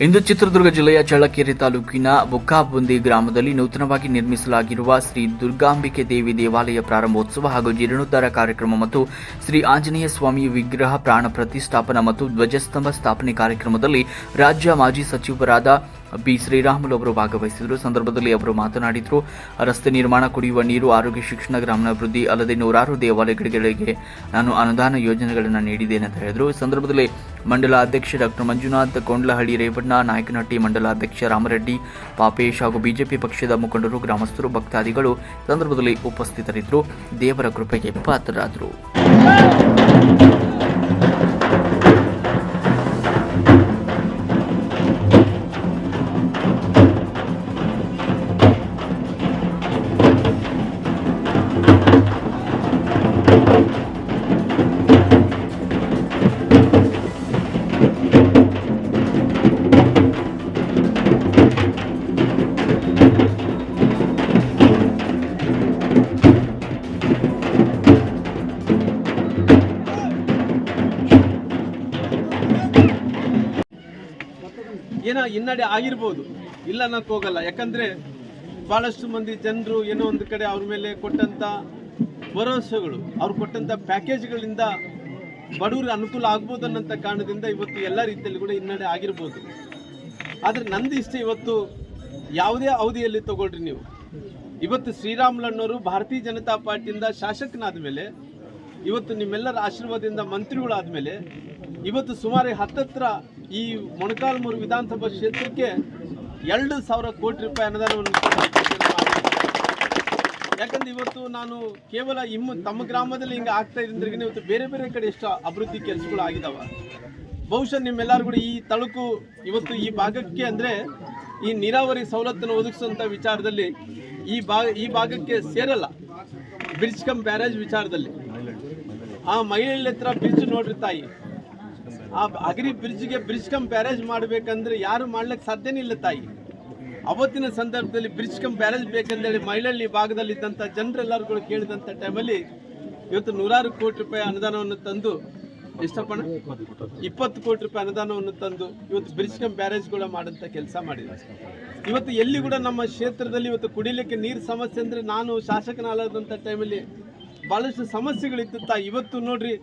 ಇಂದು ಚಿತ್ರದುರ್ಗ ಜಿಲ್ಲೆಯ ಚಳ್ಳಕೆರೆ ತಾಲೂಕಿನ ಬುಕ್ಕಾಬುಂದಿ ಗ್ರಾಮದಲ್ಲಿ ನೂತನವಾಗಿ ನಿರ್ಮಿಸಲಾಗಿರುವ ಶ್ರೀ ದುರ್ಗಾಂಬಿಕೆ ದೇವಿ ದೇವಾಲಯ ಪ್ರಾರಂಭೋತ್ಸವ ಹಾಗೂ ಜೀರ್ಣೋದ್ಧಾರ ಕಾರ್ಯಕ್ರಮ ಮತ್ತು ಶ್ರೀ ಆಂಜನೇಯ ಸ್ವಾಮಿ ವಿಗ್ರಹ ಪ್ರಾಣ ಪ್ರತಿಷ್ಠಾಪನಾ ಮತ್ತು ಧ್ವಜಸ್ತಂಭ ಸ್ಥಾಪನೆ ಕಾರ್ಯಕ್ರಮದಲ್ಲಿ ರಾಜ್ಯ ಮಾಜಿ ಸಚಿವರಾದ ಬಿ ಶ್ರೀರಾಮುಲು ಅವರು ಭಾಗವಹಿಸಿದರು. ಸಂದರ್ಭದಲ್ಲಿ ಅವರು ಮಾತನಾಡಿದರು, ರಸ್ತೆ ನಿರ್ಮಾಣ ಕುಡಿಯುವ ನೀರು, ಆರೋಗ್ಯ ಶಿಕ್ಷಣ ಗ್ರಾಮೀಣಾಭಿವೃದ್ಧಿ ಅಲ್ಲದೆ ನೂರಾರು ದೇವಾಲಯಗಳಿಗೆ ನಾನು ಅನುದಾನ ಯೋಜನೆಗಳನ್ನು ನೀಡಿದ್ದೇನೆ ಅಂತ ಹೇಳಿದರು. ಈ ಸಂದರ್ಭದಲ್ಲಿ ಮಂಡಲ ಅಧ್ಯಕ್ಷ ಡಾಕ್ಟರ್ ಮಂಜುನಾಥ್ ಕೊಂಡ್ಲಹಳ್ಳಿ, ರೇವಣ್ಣ ನಾಯಕನಹಟ್ಟಿ ಮಂಡಲ ಅಧ್ಯಕ್ಷ ರಾಮರೆಡ್ಡಿ, ಪಾಪೇಶ್ ಹಾಗೂ ಬಿಜೆಪಿ ಪಕ್ಷದ ಮುಖಂಡರು, ಗ್ರಾಮಸ್ಥರು, ಭಕ್ತಾದಿಗಳು ಸಂದರ್ಭದಲ್ಲಿ ಉಪಸ್ಥಿತರಿದ್ದರು. ದೇವರ ಕೃಪೆಗೆ ಪಾತ್ರರಾದರು. ಏನೋ ಹಿನ್ನಡೆ ಆಗಿರ್ಬೋದು. ಇಲ್ಲ ಅನ್ನೋಕ್ಕೆ ಹೋಗಲ್ಲ. ಯಾಕಂದರೆ ಭಾಳಷ್ಟು ಮಂದಿ ಜನರು ಏನೋ ಒಂದು ಕಡೆ ಅವ್ರ ಮೇಲೆ ಕೊಟ್ಟಂಥ ಭರವಸೆಗಳು, ಅವ್ರು ಕೊಟ್ಟಂಥ ಪ್ಯಾಕೇಜ್ಗಳಿಂದ ಬಡವ್ರಿಗೆ ಅನುಕೂಲ ಆಗ್ಬೋದು ಅನ್ನೋಂಥ ಕಾರಣದಿಂದ ಇವತ್ತು ಎಲ್ಲ ರೀತಿಯಲ್ಲಿ ಕೂಡ ಹಿನ್ನಡೆ ಆಗಿರ್ಬೋದು. ಆದರೆ ನಂದು ಇಷ್ಟ ಇವತ್ತು ಯಾವುದೇ ಅವಧಿಯಲ್ಲಿ ತಗೊಳ್ರಿ ನೀವು. ಇವತ್ತು ಶ್ರೀರಾಮುಲಣ್ಣವರು ಭಾರತೀಯ ಜನತಾ ಪಾರ್ಟಿಯಿಂದ ಶಾಸಕನಾದ ಮೇಲೆ, ಇವತ್ತು ನಿಮ್ಮೆಲ್ಲರ ಆಶೀರ್ವಾದದಿಂದ ಮಂತ್ರಿಗಳಾದ ಮೇಲೆ, ಇವತ್ತು ಸುಮಾರು ಹತ್ತತ್ರ ಈ ಮೊಣಕಾಲ್ಮೂರು ವಿಧಾನಸಭಾ ಕ್ಷೇತ್ರಕ್ಕೆ ಎರಡು ಸಾವಿರ ಕೋಟಿ ರೂಪಾಯಿ ಅನುದಾನವನ್ನು ಯಾಕಂದ್ರೆ ಇವತ್ತು ನಾನು ಕೇವಲ ಇಮ್ಮ ತಮ್ಮ ಗ್ರಾಮದಲ್ಲಿ ಹಿಂಗೆ ಆಗ್ತಾ ಇದ್ರಿಂದ ಇವತ್ತು ಬೇರೆ ಬೇರೆ ಕಡೆ ಎಷ್ಟು ಅಭಿವೃದ್ಧಿ ಕೆಲಸಗಳು ಆಗಿದಾವ. ಬಹುಶಃ ನಿಮ್ಮೆಲ್ಲರೂ ಕೂಡ ಈ ತಳುಕು ಇವತ್ತು ಈ ಭಾಗಕ್ಕೆ ಅಂದ್ರೆ ಈ ನೀರಾವರಿ ಸವಲತ್ತನ್ನು ಒದಗಿಸುವಂತ ವಿಚಾರದಲ್ಲಿ ಈ ಭಾಗ, ಈ ಭಾಗಕ್ಕೆ ಸೇರಲ್ಲ. ಬ್ರಿಡ್ಜ್ ಕಮ್ ಬ್ಯಾರೇಜ್ ವಿಚಾರದಲ್ಲಿ. ಆ ಮಹಿಳೆಯ ಹತ್ರ ಬ್ರಿಡ್ಜ್ ನೋಡ್ರಿ ತಾಯಿ. ಆ ಅಗರಿ ಬ್ರಿಡ್ಜ್ಗೆ ಬ್ರಿಡ್ಜ್ ಕಮ್ ಬ್ಯಾರೇಜ್ ಮಾಡ್ಬೇಕಂದ್ರೆ ಯಾರು ಮಾಡ್ಲಿಕ್ಕೆ ಸಾಧ್ಯನೇ ಇಲ್ಲ ತಾಯಿ. ಅವತ್ತಿನ ಸಂದರ್ಭದಲ್ಲಿ ಬ್ರಿಡ್ಜ್ ಕಮ್ ಬ್ಯಾರೇಜ್ ಬೇಕಂದೇಳಿ ಮೈಲಳ್ಳಿ ಭಾಗದಲ್ಲಿ ಇದ್ದಂಥ ಜನರೆಲ್ಲರೂ ಕೂಡ ಕೇಳಿದಂಥ ಟೈಮಲ್ಲಿ ಇವತ್ತು ನೂರಾರು ಕೋಟಿ ರೂಪಾಯಿ ಅನುದಾನವನ್ನು ತಂದು ಎಷ್ಟಪ್ಪಣ ಇಪ್ಪತ್ತು ಕೋಟಿ ರೂಪಾಯಿ ಅನುದಾನವನ್ನು ತಂದು ಇವತ್ತು ಬ್ರಿಡ್ಜ್ ಬ್ಯಾರೇಜ್ ಕೂಡ ಮಾಡಂತ ಕೆಲಸ ಮಾಡಿದ್ದಾರೆ. ಇವತ್ತು ಎಲ್ಲಿ ಕೂಡ ನಮ್ಮ ಕ್ಷೇತ್ರದಲ್ಲಿ ಇವತ್ತು ಕುಡಿಲಿಕ್ಕೆ ನೀರು ಸಮಸ್ಯೆ ಅಂದ್ರೆ ನಾನು ಶಾಸಕನಾದಂಥ ಟೈಮಲ್ಲಿ ಬಹಳಷ್ಟು ಸಮಸ್ಯೆಗಳಿತ್ತು ತಾ ಇವತ್ತು ನೋಡ್ರಿ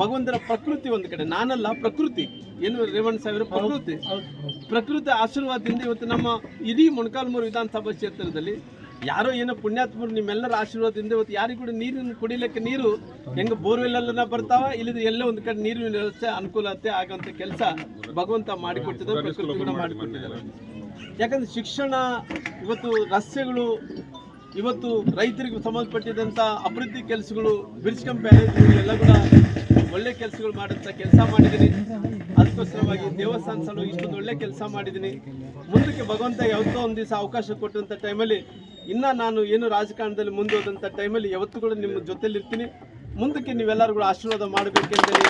ಭಗವಂತನ ಪ್ರಕೃತಿ ಒಂದು ಕಡೆ. ನಾನಲ್ಲ ಪ್ರಕೃತಿ. ಏನು ರೇವಣ್ಣ ಸಾವಿರ ಪ್ರಕೃತಿ. ಪ್ರಕೃತಿ ಆಶೀರ್ವಾದದಿಂದ ಇವತ್ತು ನಮ್ಮ ಇಡೀ ಮೊಣಕಾಲ್ಮೂರು ವಿಧಾನಸಭಾ ಕ್ಷೇತ್ರದಲ್ಲಿ ಯಾರೋ ಏನೋ ಪುಣ್ಯಾತ್ಮರು ನಿಮ್ಮೆಲ್ಲರ ಆಶೀರ್ವಾದದಿಂದ ಇವತ್ತು ಯಾರಿಗೂ ಕೂಡ ನೀರಿನ ಕುಡಿಲಿಕ್ಕೆ ನೀರು ಹೆಂಗ ಬೋರ್ವೆಲ್ ಎಲ್ಲ ಬರ್ತಾವ ಇಲ್ಲದ ಎಲ್ಲ ಒಂದು ಕಡೆ ನೀರಿನ ವ್ಯವಸ್ಥೆ ಅನುಕೂಲತೆ ಆಗೋಂಥ ಕೆಲಸ ಭಗವಂತ ಮಾಡಿಕೊಟ್ಟಿದ್ದಾರೆ ಪ್ರಕೃತಿ ಕೂಡ ಮಾಡಿಕೊಟ್ಟಿದ್ದಾರೆ. ಯಾಕಂದ್ರೆ ಶಿಕ್ಷಣ ಇವತ್ತು ರಸ್ತೆಗಳು ಇವತ್ತು ರೈತರಿಗೆ ಸಂಬಂಧಪಟ್ಟಿದಂಥ ಅಭಿವೃದ್ಧಿ ಕೆಲಸಗಳು ಬ್ರಿಡ್ಜ್ ಕಮ್ ಎಲ್ಲ ಕೂಡ ಒಳ್ಳೆ ಕೆಲಸಗಳು ಮಾಡುತ್ತಾ ಕೆಲಸ ಮಾಡಿದ್ದೀನಿ. ಅದಕ್ಕೋಸ್ಕರವಾಗಿ ದೇವಸ್ಥಾನ ಸಲು ಇಷ್ಟೊಂದು ಒಳ್ಳೆ ಕೆಲಸ ಮಾಡಿದ್ದೀನಿ. ಮುಂದಕ್ಕೆ ಭಗವಂತ ಯಾವತ್ತೋ ಒಂದು ದಿವಸ ಅವಕಾಶ ಕೊಟ್ಟಂಥ ಟೈಮಲ್ಲಿ ಇನ್ನ ನಾನು ಏನು ರಾಜಕಾರಣದಲ್ಲಿ ಮುಂದೋದಂಥ ಟೈಮಲ್ಲಿ ಯಾವತ್ತೂ ಕೂಡ ನಿಮ್ಮ ಜೊತೆಲಿರ್ತೀನಿ. ಮುಂದಕ್ಕೆ ನೀವೆಲ್ಲರೂ ಕೂಡ ಆಶೀರ್ವಾದ ಮಾಡಬೇಕೆಂದರೆ